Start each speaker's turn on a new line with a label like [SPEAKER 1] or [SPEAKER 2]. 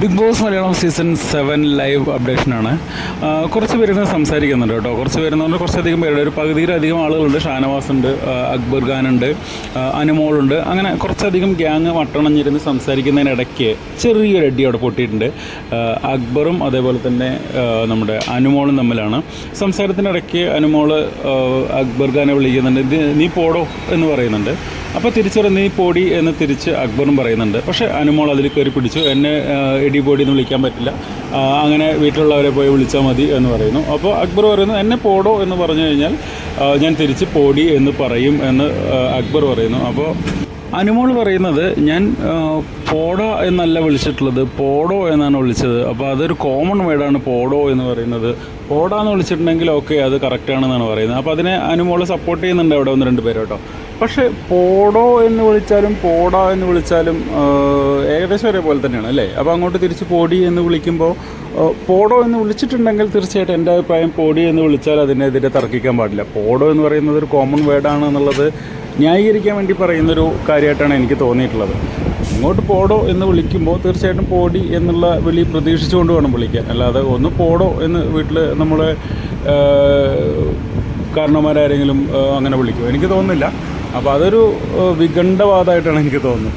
[SPEAKER 1] Bigg Boss Malayalam season seven live അപ്ഡേഷനാണ്. കുറച്ച് പേരുന്ന് സംസാരിക്കുന്നുണ്ട് കേട്ടോ. കുറച്ച് പേരെന്ന് പറഞ്ഞാൽ കുറച്ചധികം പേരുടെ ഒരു പകുതിയിലധികം ആളുകളുണ്ട്. ഷാനവാസ് ഉണ്ട് അക്ബർ ഖാൻ ഉണ്ട് അനുമോളുണ്ട് അങ്ങനെ കുറച്ചധികം ഗ്യാങ് വട്ടണഞ്ഞിരുന്ന് സംസാരിക്കുന്നതിനിടയ്ക്ക് ചെറിയൊരു അടി അവിടെ പൊട്ടിയിട്ടുണ്ട്. അക്ബറും അതേപോലെ തന്നെ നമ്മുടെ അനുമോളും തമ്മിലാണ്. സംസാരത്തിനിടയ്ക്ക് അനുമോൾ ആ, അക്ബർ ഖാനെ വിളിക്കുന്നുണ്ട്. നീ പോടോ എന്ന് പറയുന്നുണ്ട്. അപ്പോൾ തിരിച്ചു നീ പോടി എന്ന് തിരിച്ച് അക്ബറും പറയുന്നുണ്ട്. പക്ഷേ അനുമോൾ അതിൽ കയറി പിടിച്ചു. എന്നെ എടി പൊടി എന്ന് വിളിക്കാൻ പറ്റില്ല. അങ്ങനെ വീട്ടിലുള്ളവരെ പോയി വിളിച്ചാൽ മതി എന്ന് പറയുന്നു. അപ്പോൾ അക്ബർ പറയുന്നു എന്നെ പോടോ എന്ന് പറഞ്ഞു കഴിഞ്ഞാൽ ഞാൻ തിരിച്ച് പോടി എന്ന് പറയും എന്ന് അക്ബർ പറയുന്നു. അപ്പോൾ അനുമോൾ പറയുന്നത് ഞാൻ പോട എന്നല്ല വിളിച്ചിട്ടുള്ളത്. പോടോ എന്നാണ് വിളിച്ചത്. അപ്പോൾ അതൊരു കോമൺ വേർഡാണ് പോടോ എന്ന് പറയുന്നത്. പോടാന്ന് വിളിച്ചിട്ടുണ്ടെങ്കിൽ ഓക്കെ അത് കറക്റ്റാണെന്നാണ് പറയുന്നത്. അപ്പോൾ അതിനെ അനുമോൾ സപ്പോർട്ട് ചെയ്യുന്നുണ്ട് അവിടെ ഒന്ന് രണ്ട് പേര് കേട്ടോ. പക്ഷേ പോടോ എന്ന് വിളിച്ചാലും പോട എന്ന് വിളിച്ചാലും ഏകദേശം ഒരേപോലെ തന്നെയാണ് അല്ലേ? അപ്പോൾ അങ്ങോട്ട് തിരിച്ച് പോടി എന്ന് വിളിക്കുമ്പോൾ പോടോ എന്ന് വിളിച്ചിട്ടുണ്ടെങ്കിൽ തീർച്ചയായിട്ടും എന്റെ അഭിപ്രായം പോടി എന്ന് വിളിച്ചാൽ അതിനെതിരെ തർക്കിക്കാൻ പാടില്ല. പോടോ എന്ന് പറയുന്നത് ഒരു കോമൺ വേർഡാണ് എന്നുള്ളത് ന്യായീകരിക്കാൻ വേണ്ടി പറയുന്നൊരു കാര്യമായിട്ടാണ് എനിക്ക് തോന്നിയിട്ടുള്ളത്. ഇങ്ങോട്ട് പോടോ എന്ന് വിളിക്കുമ്പോൾ തീർച്ചയായിട്ടും പോടി എന്നുള്ള വിളി പ്രതീക്ഷിച്ചുകൊണ്ട് വേണം വിളിക്കാൻ. അല്ലാതെ ഒന്ന് പോടോ എന്ന് വീട്ടിൽ നമ്മൾ കാരണവന്മാരാരെങ്കിലും അങ്ങനെ വിളിക്കും. എനിക്ക് തോന്നുന്നില്ല. അപ്പോൾ അതൊരു ആ, എനിക്ക് തോന്നുന്നത്.